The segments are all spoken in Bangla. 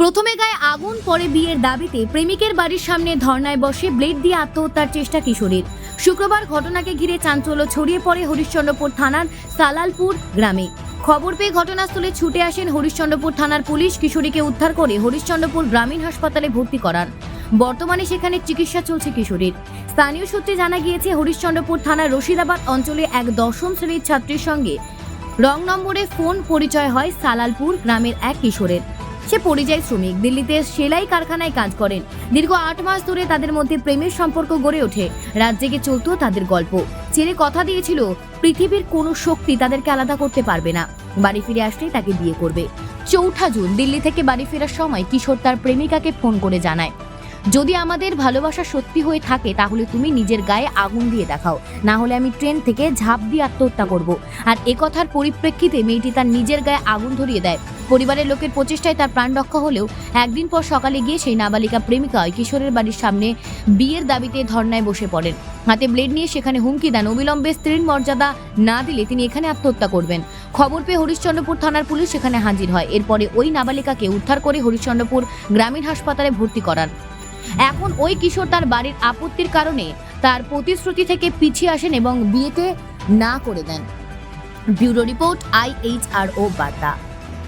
প্রথমে গায়ে আগুন, পরে বিয়ের দাবিতে প্রেমিকের বাড়ির সামনে ধর্নায় বসে ব্লেড দিয়ে আত্মহত্যার চেষ্টা কিশোরীর। শুক্রবার ঘটনাকে ঘিরে চাঞ্চল্য ছড়িয়ে পড়ে হরিশ্চন্দ্রপুর থানার সালালপুর গ্রামে। খবর পেয়ে ঘটনাস্থলে ছুটে আসেন হরিশ্চন্দ্রপুর থানার পুলিশ। কিশোরীকে উদ্ধার করে হরিশ্চন্দ্রপুর গ্রামীণ হাসপাতালে ভর্তি করান। বর্তমানে সেখানে চিকিৎসা চলছে কিশোরীর। স্থানীয় সূত্রে জানা গিয়েছে, হরিশ্চন্দ্রপুর থানার রশিদাবাদ অঞ্চলে এক দশম শ্রেণির ছাত্রীর সঙ্গে রং নম্বরে ফোন পরিচয় হয় সালালপুর গ্রামের এক কিশোরের। সে পরিযায়ী শ্রমিক। দিল্লিতে সেলাই কারখানায় কাজ করেন। দীর্ঘ আট মাস ধরে তাদের মধ্যে প্রেমের সম্পর্ক গড়ে ওঠে। রাজ্যকে চলত তাদের গল্প। ছেলে কথা দিয়েছিল, পৃথিবীর কোনো শক্তি তাদেরকে আলাদা করতে পারবে না। বাড়ি ফিরে আসলেই তাকে বিয়ে করবে। চৌঠা জুন, দিল্লি থেকে বাড়ি ফেরার সময় কিশোর তার প্রেমিকাকে ফোন করে জানায়। যদি আমাদের ভালোবাসা সত্যি হয়ে থাকে, তাহলে তুমি নিজের গায়ে আগুন দিয়ে দেখাও। না হলে আমি ট্রেন থেকে ঝাঁপ দিয়ে আত্মহত্যা করব। আর এ কথার পরিপ্রেক্ষিতে মেয়েটি তার নিজের গায়ে আগুন ধরিয়ে দেয়। পরিবারের লোকের প্রচেষ্টায় তার প্রাণ রক্ষা হলেও একদিন পর সকালে গিয়ে সেই নাবালিকা প্রেমিকা ওই কিশোরের বাড়ির সামনে বিয়ের দাবিতে ধর্নায় বসে পড়েন। হাতে ব্লেড নিয়ে সেখানে হুমকি দেন। অবিলম্বে স্ত্রীর মর্যাদা না দিলে তিনি এখানে আত্মহত্যা করবেন। খবর পেয়ে হরিশ্চন্দ্রপুর থানার পুলিশ সেখানে হাজির হয়। এরপরে ওই নাবালিকাকে উদ্ধার করে হরিশ্চন্দ্রপুর গ্রামীণ হাসপাতালে ভর্তি করান। এখন ওই কিশোর তার বাড়ির আপত্তির কারণে তার প্রতিশ্রুতি থেকে পিছিয়ে আসেন এবং বিয়েতে না করে দেন। ব্যুরো রিপোর্ট আইএইচআরও বার্তা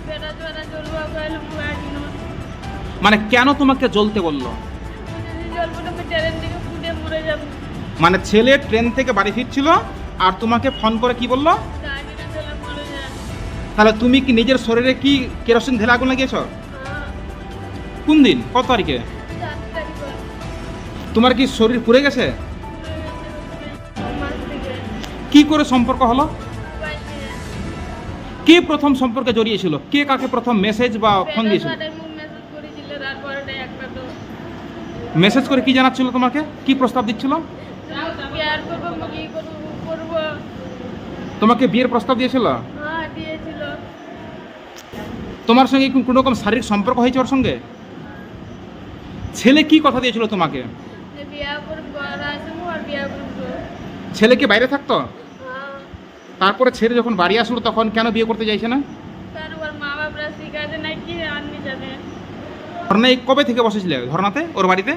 বেড়া জোড়া জ্বলবো কইলো মুয়াজিনো মানে কেন তোমাকে জ্বলতে বলল? মানে ছেলে ট্রেন থেকে বাড়ি ফিরছিল আর তোমাকে ফোন করে কি বলল? তাহলে তুমি কি নিজের শরীরে কি কেরোসিন ঢেলে আগুন লাগিয়েছো? হ্যাঁ, কোন দিন? কত তারিখে? তোমার কি শরীর পুড়ে গেছে? কি করে সম্পর্ক হলো? কে প্রথম সম্পর্কে জড়িয়েছিল? কে কাকে প্রথম মেসেজ বা ফোন দিয়েছিল? মেসেজ করে কি জানাচ্ছিল তোমাকে? কি প্রস্তাব দিচ্ছিল? তোমাকে বিয়ের প্রস্তাব দিয়েছিল? হ্যাঁ তোমার সঙ্গে কোনো রকম শারীরিক সম্পর্ক হয়েছে ওর সঙ্গে? ছেলে কি কথা দিয়েছিল তোমাকে? বিয়া করব আর আর বিয়া করব। ছেলে কি বাইরে থাকতো? হ্যাঁ। তারপরে ছেলে যখন বাড়ি আসলো তখন কেন বিয়ে করতে চাইছে না? তার ওর মা বাপরা শিখাতে নাকি আননি যাবে? ধর্নায় কবে থেকে বসেছিলে? ধর্নাতে? ওর বাড়িতে?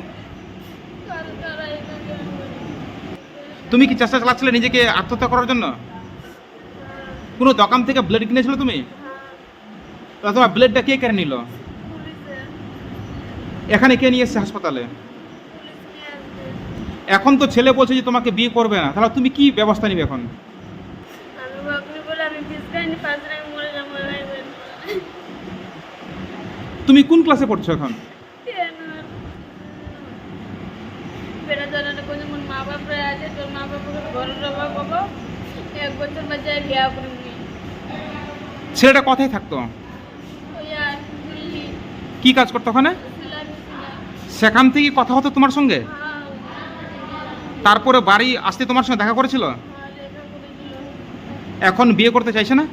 তুমি কি চেষ্টা চালাচ্ছিলে নিজেকে আত্মহত্যা করার জন্য? কোনো দোকান থেকে ব্লেড কিনেছিল তুমি? তা তোমার ব্লেডটা কে কেড়ে নিল? এখানে কে নিয়ে এসছে হাসপাতালে? এখন তো ছেলে বলছে যে তোমাকে বিয়ে করবে না। তাহলে তুমি কি ব্যবস্থা নিবে এখন? তুমি কোন ক্লাসে পড়ছো এখন? ছেলেটা কথাই থাকতো। কি কাজ করতো ওখানে? সেখান থেকে কথা হতো তোমার সঙ্গে? হ্যাঁ। তারপরে বাড়ি আসতে তোমার সঙ্গে দেখা করেছিল? এখন বিয়ে করতে চাইছে না?